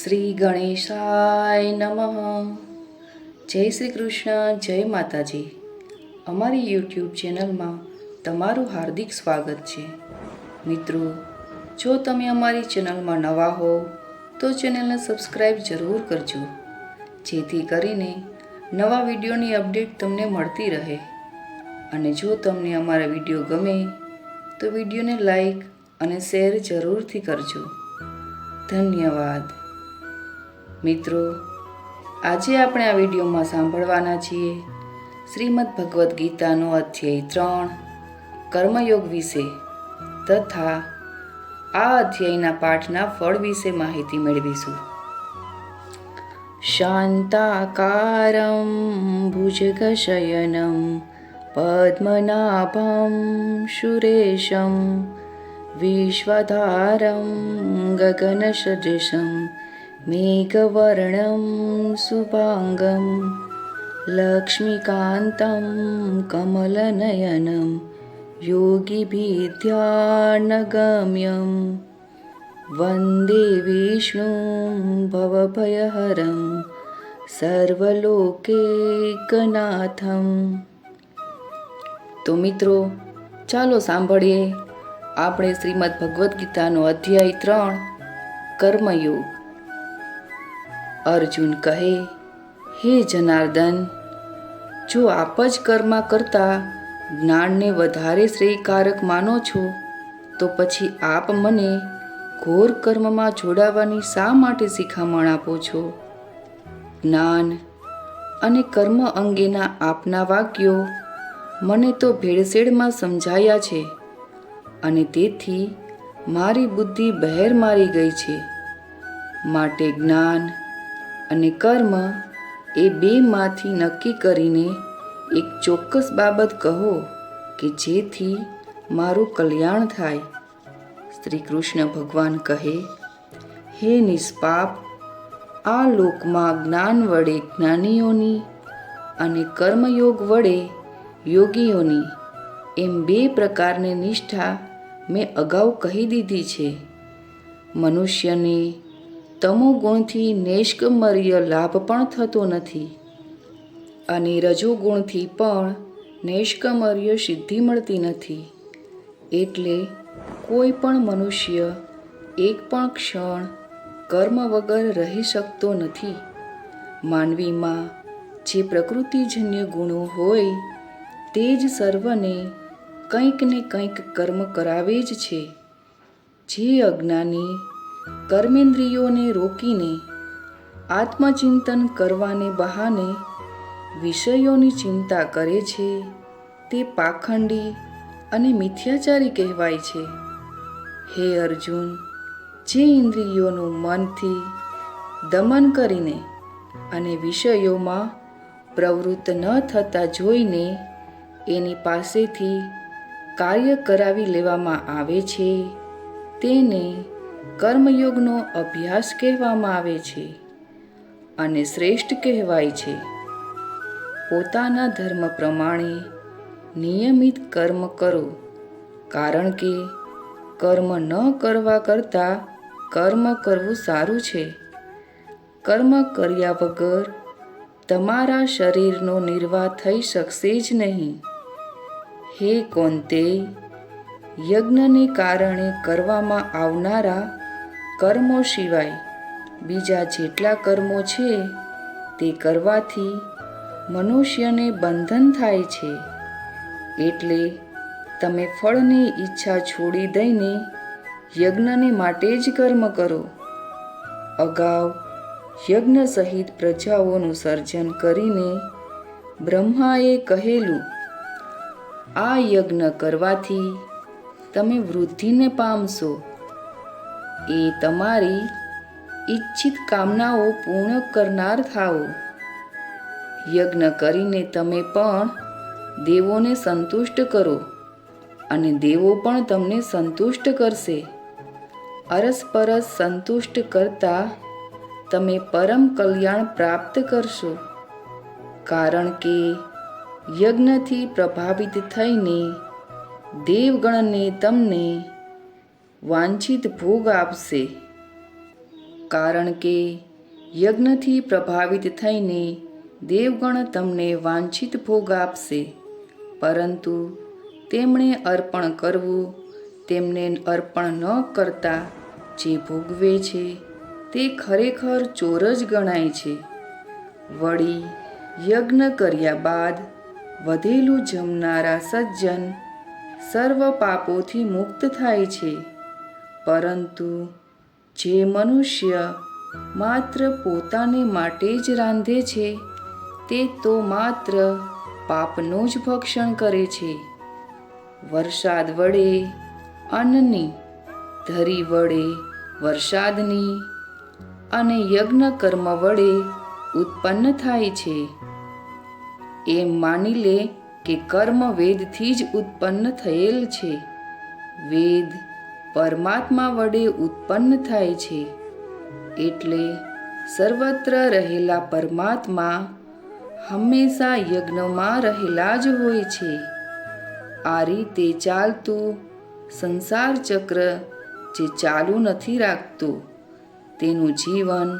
શ્રી ગણેશાય નમઃ. જય શ્રી કૃષ્ણ, જય માતાજી. અમારી યુટ્યુબ ચેનલમાં તમારું હાર્દિક સ્વાગત છે. મિત્રો, જો તમે અમારી ચેનલમાં નવા હો, તો ચેનલને સબસ્ક્રાઈબ જરૂર કરજો. જેથી કરીને નવા વિડીયોની અપડેટ તમને મળતી રહે. અને જો તમને અમારા વીડિયો ગમે, તો વિડીયોને લાઈક અને શેર જરૂરથી કરજો. ધન્યવાદ. મિત્રો, આજે આપણે આ વિડીયોમાં સાંભળવાના છીએ શ્રીમદ ભગવદ્ ગીતાનો અધ્યાય ત્રણ, કર્મયોગ વિશે તથા આ અધ્યાયના પાઠના ફળ વિશે માહિતી મેળવીશું. શાંતાકારમ ભુજગશયનમ પદ્મનાભમ સુરેશમ વિશ્વધારં ગગનસદૃશं मेघवर्णं सुपाङ्गं लक्ष्मीकान्तं कमलनयनं योगिभिध्यानगम्यं वन्दे विष्णुं भवभयहरं सर्वलोकेकनाथं। તો મિત્રો ચાલો સાંભળીએ આપણે શ્રીમદ ભગવદ્ ગીતાનો અધ્યાય ત્રણ કર્મયોગ। અર્જુન કહે, હે જનાર્દન, જો આપ જ કર્મા કરતા જ્ઞાનને વધારે શ્રેયકારક માનો છો, તો પછી આપ મને ઘોર કર્મમાં જોડાવાની શા માટે શિખામણ આપો છો? જ્ઞાન અને કર્મ અંગેના આપના વાક્યો મને તો ભેળસેળમાં સમજાયા છે અને તેથી મારી બુદ્ધિ બહેર મારી ગઈ છે. માટે જ્ઞાન અને કર્મ એ બેમાંથી નક્કી કરીને એક ચોક્કસ બાબત કહો કે જેથી મારું કલ્યાણ થાય. શ્રી કૃષ્ણ ભગવાન કહે, હે નિષ્પાપ, આ લોકમાં જ્ઞાન વડે જ્ઞાનીઓની અને કર્મયોગ વડે યોગીઓની એમ બે પ્રકારની નિષ્ઠા મેં અગાઉ કહી દીધી છે. મનુષ્યને તમોગુણથી નૈષ્કમર્ય લાભ પણ થતો નથી. અને રજોગુણથી પણ નૈષ્કમર્ય સિદ્ધિ મળતી નથી. એટલે કોઈ પણ મનુષ્ય એક પણ ક્ષણ કર્મ વગર રહી શકતો નથી. માનવીમાં જે પ્રકૃતિજન્ય ગુણો હોય, તે જ સર્વને કંઈક ને કંઈક કર્મ કરાવે જ છે. જે અજ્ઞાની કર્મેન્દ્રિયોને રોકીને આત્મચિંતન કરવાને બહાને વિષયોની ચિંતા કરે છે, તે પાખંડી અને મિથ્યાચારી કહેવાય છે. હે અર્જુન, જે ઇન્દ્રિયોનું મનથી દમન કરીને અને વિષયોમાં પ્રવૃત્ત ન થતા જોઈને એની પાસેથી કાર્ય કરાવી લેવામાં આવે છે, તેને કર્મયોગનો અભ્યાસ કહેવામાં આવે છે અને શ્રેષ્ઠ કહેવાય છે. પોતાના ધર્મ પ્રમાણે નિયમિત કર્મ કરો, કારણ કે કર્મ ન કરવા કરતાં કર્મ કરવું સારું છે. કર્મ કર્યા વગર તમારા શરીરનો નિર્વાહ થઈ શકશે જ નહીં. હે કોંતે યજ્ઞને કારણે કરવામાં આવનારા કર્મો સિવાય બીજા જેટલા કર્મો છે, તે કરવાથી મનુષ્યને બંધન થાય છે. એટલે તમે ફળની ઈચ્છા છોડી દઈને યજ્ઞને માટે જ કર્મ કરો. અગાઉ યજ્ઞ સહિત પ્રજાઓનું સર્જન કરીને બ્રહ્માએ કહેલું, આ યજ્ઞ કરવાથી તમે વૃદ્ધિને પામશો. એ તમારી ઈચ્છિત કામનાઓ પૂર્ણ કરનાર થાઓ. યજ્ઞ કરીને તમે પણ દેવોને સંતુષ્ટ કરો અને દેવો પણ તમને સંતુષ્ટ કરશે. અરસપરસ સંતુષ્ટ કરતા તમે પરમ કલ્યાણ પ્રાપ્ત કરશો. કારણ કે યજ્ઞથી પ્રભાવિત થઈને દેવગણને તમને વાંછિત ભોગ આપશે. કારણ કે યજ્ઞથી પ્રભાવિત થઈને દેવગણ તમને વાંછિત ભોગ આપશે. પરંતુ તેમણે અર્પણ કરવું, તેમને અર્પણ ન કરતા જે ભોગવે છે તે ખરેખર ચોર જ ગણાય છે. વળી યજ્ઞ કર્યા બાદ વધેલું જમનારા સજ્જન સર્વ પાપોથી મુક્ત થાય છે. પરંતુ જે મનુષ્ય માત્ર પોતાને માટે જ રાંધે છે, તે તો માત્ર પાપનું જ ભક્ષણ કરે છે. વરસાદ વડે અન્નની, ધરી વડે વરસાદની અને યજ્ઞ કર્મ વડે ઉત્પન્ન થાય છે. એમ માની લે કે કર્મ વેદથી જ ઉત્પન્ન થયેલ છે. વેદ પરમાત્મા વડે ઉત્પન્ન થાય છે. એટલે સર્વત્ર રહેલા પરમાત્મા હંમેશા યજ્ઞમાં રહેલા જ હોય છે. આ રીતે ચાલતું સંસાર ચક્ર જે ચાલુ નથી રાખતું, તેનું જીવન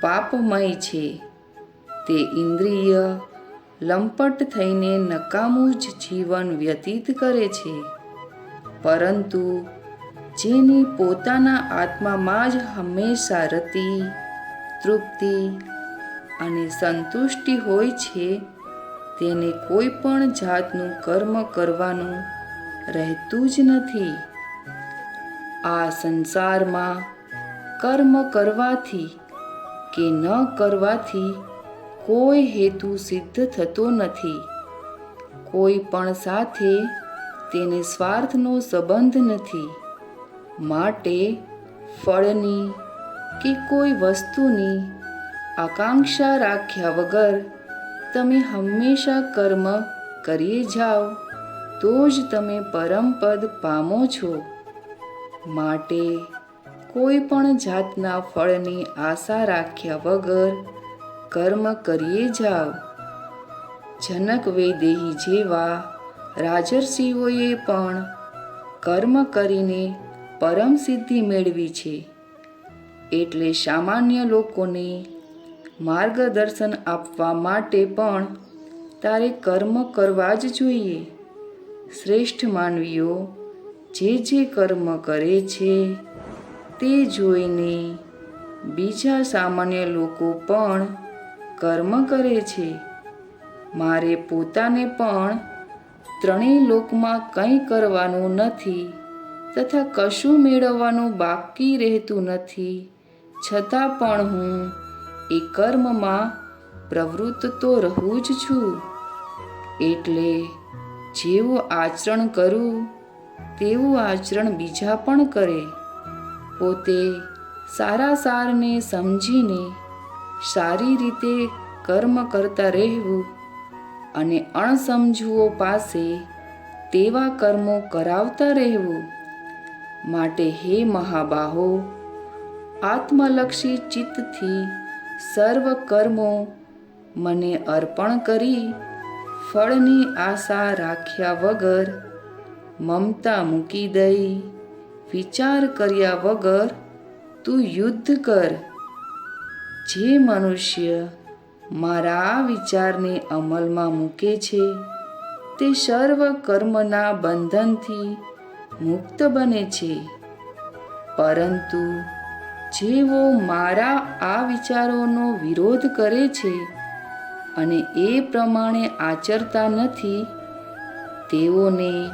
પાપમય છે. તે ઇન્દ્રિય લંપટ થઈને નકામું જ જીવન વ્યતીત કરે છે. પરંતુ જેની પોતાના આત્મામાં જ હંમેશા રતિ, તૃપ્તિ અને સંતુષ્ટિ હોય છે, તેને કોઈ પણ જાતનું કર્મ કરવાનું રહેતું જ નથી. આ સંસારમાં કર્મ કરવાથી કે ન કરવાથી કોઈ હેતુ સિદ્ધ થતો નથી. કોઈ પણ સાથે તેને સ્વાર્થનો સંબંધ નથી. માટે ફળની કે કોઈ વસ્તુની આકાંક્ષા રાખ્યા વગર તમે હંમેશા કર્મ કરીએ જાઓ, તો જ તમે પરમપદ પામો છો. માટે કોઈ પણ જાતના ફળની આશા રાખ્યા વગર કર્મ કરીએ જાવ. જનક વૈદેહી જેવા રાજર્ષિઓએ પણ કર્મ કરીને પરમ સિદ્ધિ મેળવી છે. એટલે સામાન્ય લોકોને માર્ગદર્શન આપવા માટે પણ તારે કર્મ કરવા જ જોઈએ. શ્રેષ્ઠ માનવીઓ જે જે કર્મ કરે છે તે જોઈને બીજા સામાન્ય લોકો પણ કર્મ કરે છે. મારે પોતાને પણ ત્રણેય લોકમાં કંઈ કરવાનું નથી તથા કશું મેળવવાનું બાકી રહેતું નથી. છતાં પણ હું એ કર્મમાં પ્રવૃત્ત તો રહું જ છું. એટલે જેવું આચરણ કરું, તેવું આચરણ બીજા પણ કરે. પોતે સારા સારને સમજીને સારી રીતે કર્મ કરતા રહેવું અને અણસમજુઓ પાસે તેવા કર્મો કરાવતા રહેવું માટે હે મહાબાહો, આત્મલક્ષી ચિત્તથી સર્વ કર્મો મને અર્પણ કરી, ફળની આશા રાખ્યા વગર મમતા મૂકી દઈ, વિચાર કર્યા વગર તું યુદ્ધ કર. જે મનુષ્ય મારા વિચારને અમલમાં મૂકે છે, તે સર્વ કર્મના બંધનથી મુક્ત બને છે. પરંતુ જેઓ મારા આ વિચારોનો વિરોધ કરે છે અને એ પ્રમાણે આચરતા નથી, તેઓને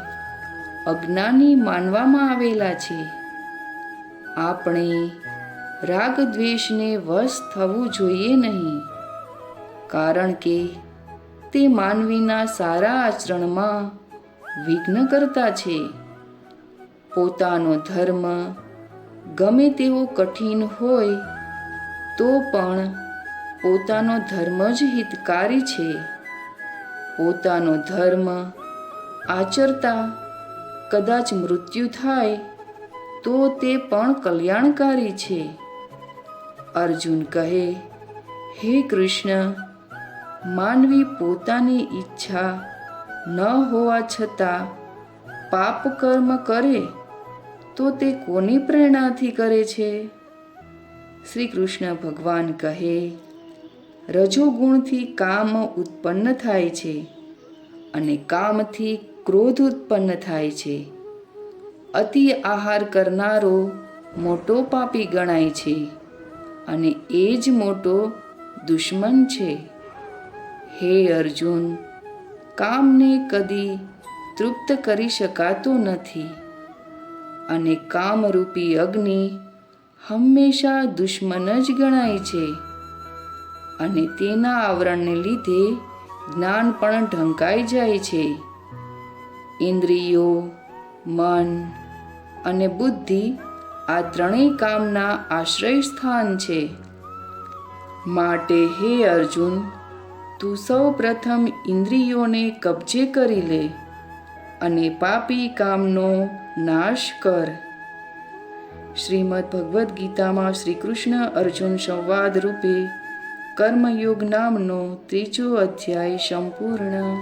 અજ્ઞાની માનવામાં આવેલા છે. આપણે રાગ દ્વેષને વશ થવું જોઈએ નહીં. કારણ કે તે માનવીના સારા આચરણમાં વિઘ્ન કરતા છે. પોતાનો ધર્મ ગમે તેવો કઠિન હોય, તો પણ પોતાનો ધર્મ જ હિતકારી છે. પોતાનો ધર્મ આચરતા કદાચ મૃત્યુ થાય, તો તે પણ કલ્યાણકારી છે. અર્જુન કહે, હે કૃષ્ણ, માનવી પોતાની ઈચ્છા ન હોવા છતાં પાપ કર્મ કરે તો તે કોની પ્રેરણાથી કરે છે? શ્રી કૃષ્ણ ભગવાન કહે, રજોગુણથી કામ ઉત્પન્ન થાય છે અને કામથી ક્રોધ ઉત્પન્ન થાય છે. અતિ આહાર કરનારો મોટો પાપી ગણાય છે. અને એ જ મોટો દુશ્મન છે. હે અર્જુન, કામને કદી તૃપ્ત કરી શકાતું નથી અને કામરૂપી અગ્નિ હંમેશા દુશ્મન જ ગણાય છે અને તેના આવરણને લીધે જ્ઞાન પણ ઢંકાઈ જાય છે. ઇન્દ્રિયો, મન અને બુદ્ધિ આ ત્રણેય કામના આશ્રય સ્થાન છે. માટે હે અર્જુન, તું સૌ પ્રથમ ઇન્દ્રિયોને કબજે કરી લે અને પાપી કામનો નાશ કર. શ્રીમદ ભગવદ્ ગીતામાં શ્રી કૃષ્ણ અર્જુન સંવાદ રૂપે કર્મયોગ નામનો ત્રીજો અધ્યાય સંપૂર્ણ.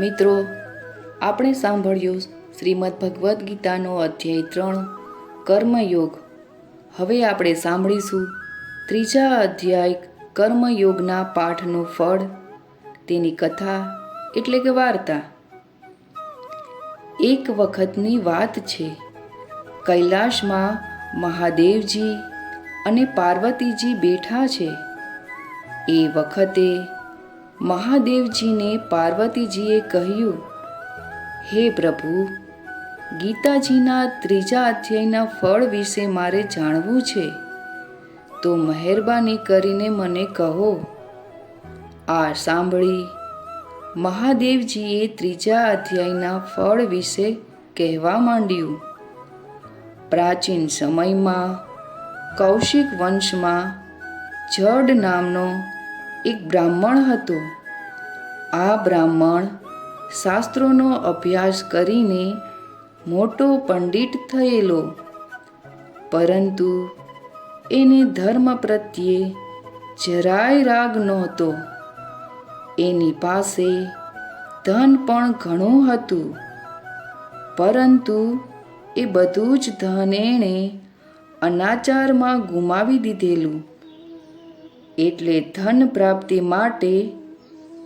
મિત્રો, આપણે સાંભળ્યો શ્રીમદ ભગવદ્ ગીતાનો અધ્યાય ત્રણ, કર્મયોગ. હવે આપણે સાંભળીશું ત્રીજા અધ્યાય કર્મયોગના પાઠનું ફળ, તેની કથા એટલે કે વાર્તા. એક વખતની વાત છે. કૈલાશમાં મહાદેવજી અને પાર્વતીજી બેઠા છે. એ વખતે મહાદેવજીને પાર્વતીજીએ કહ્યું, હે પ્રભુ ગીતાજીના ત્રીજા અધ્યાયના ફળ વિશે મારે જાણવું છે. તો મહેરબાની કરીને મને કહો. આ સાંભળી, મહાદેવજીએ ત્રીજા અધ્યાયના ફળ વિશે કહેવા માંડ્યું. પ્રાચીન સમયમાં, કૌશિક વંશમાં, જડ નામનો એક બ્રાહ્મણ હતો. આ બ્રાહ્મણ શાસ્ત્રોનો અભ્યાસ કરીને મોટો પંડિત થયેલો. પરંતુ એને ધર્મ પ્રત્યે જરાય રાગ નહોતો. એની પાસે ધન પણ ઘણું હતું. પરંતુ એ બધું જ ધન એણે અનાચારમાં ગુમાવી દીધેલું. એટલે ધન પ્રાપ્તિ માટે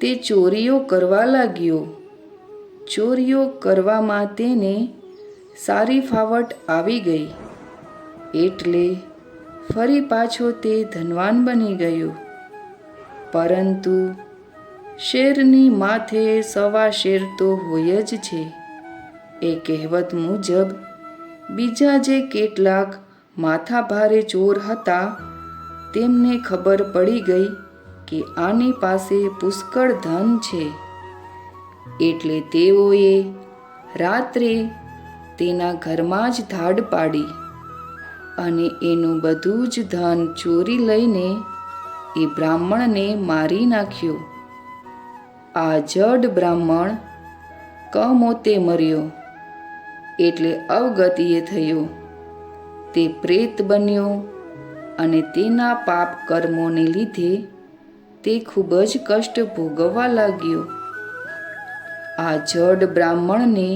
તે ચોરીઓ કરવા લાગ્યો. ચોરીઓ કરવામાં તેને સારી ફાવટ આવી ગઈ. એટલે ફરી પાછો તે ધનવાન બની ગયો. પરંતુ શેરની માથે સવા શેર તો હોય જ છે. એ કહેવત મુજબ, બીજા જે કેટલાક માથા ભારે ચોર હતા, તેમને ખબર પડી ગઈ કે આની પાસે પુષ્કળ ધન છે. એટલે તેઓએ રાત્રે તેના ઘરમાં જ ધાડ પાડી અને એનું બધું જ ધન ચોરી લઈને એ બ્રાહ્મણને મારી નાખ્યો. આ જડ બ્રાહ્મણ કમોતે મર્યો એટલે અવગતિએ થયો. તે પ્રેત બન્યો અને તેના પાપ કર્મોને લીધે તે ખૂબ જ કષ્ટ ભોગવવા લાગ્યો. આ જડ બ્રાહ્મણને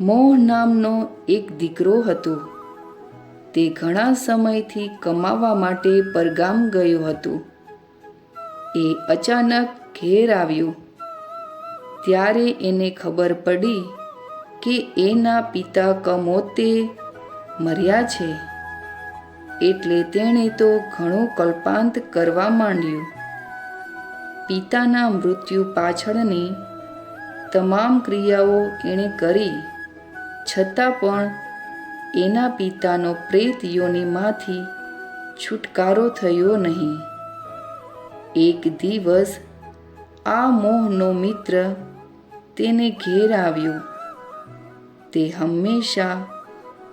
મોહ નામનો એક દીકરો હતો. તે ઘણા સમયથી કમાવા માટે પરગામ ગયો હતો. એ અચાનક ઘેર આવ્યો. ત્યારે એને ખબર પડી કે એના પિતા કમોતે મર્યા છે. એટલે તેણે તો ઘણો કલ્પાંત કરવા માંડ્યું. પિતાના મૃત્યુ પાછળની તમામ ક્રિયાઓ એણે કરી. છતાં પણ એના પિતાનો પ્રેત યોનિમાંથી છુટકારો થયો નહીં. એક દિવસ આ મોહનો મિત્ર તેને ઘેર આવ્યો. તે હંમેશા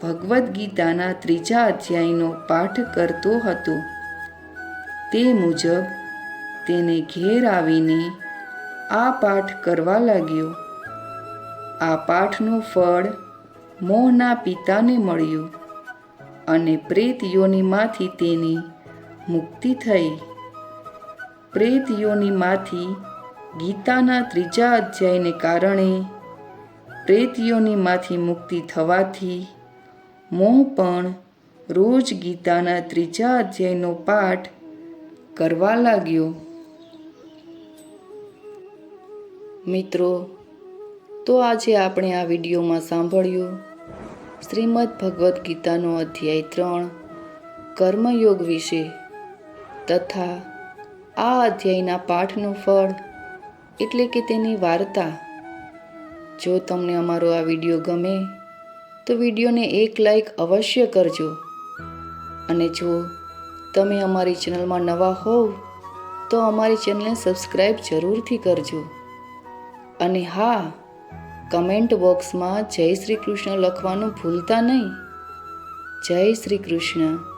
ભગવદ્ ગીતાના ત્રીજા અધ્યાયનો પાઠ કરતો હતો. તે મુજબ તેને ઘેર આવીને આ પાઠ કરવા લાગ્યો. આ પાઠનું ફળ મોહના પિતાને મળ્યું અને પ્રેત યોનિમાંથી તેની મુક્તિ થઈ. પ્રેત યોનિમાંથી ગીતાના ત્રીજા અધ્યાયને કારણે પ્રેત યોનિમાંથી મુક્તિ થવાથી મોહ પણ રોજ ગીતાના ત્રીજા અધ્યાયનો પાઠ કરવા લાગ્યો. મિત્રો, તો આજે આપણે આ વિડીયોમાં સાંભળ્યું શ્રીમદ ભગવદ્ ગીતાનો અધ્યાય ત્રણ, કર્મયોગ વિશે તથા આ અધ્યાયના પાઠનું ફળ એટલે કે તેની વાર્તા. જો તમને અમારો આ વીડિયો ગમે, તો વિડીયોને એક લાઈક અવશ્ય કરજો. અને જો તમે અમારી ચેનલમાં નવા હોવ, તો અમારી ચેનલને સબસ્ક્રાઈબ જરૂરથી કરજો. અને હા કમેન્ટ બોક્સમાં જય શ્રી કૃષ્ણ લખવાનું ભૂલતા નહીં. જય શ્રી કૃષ્ણ.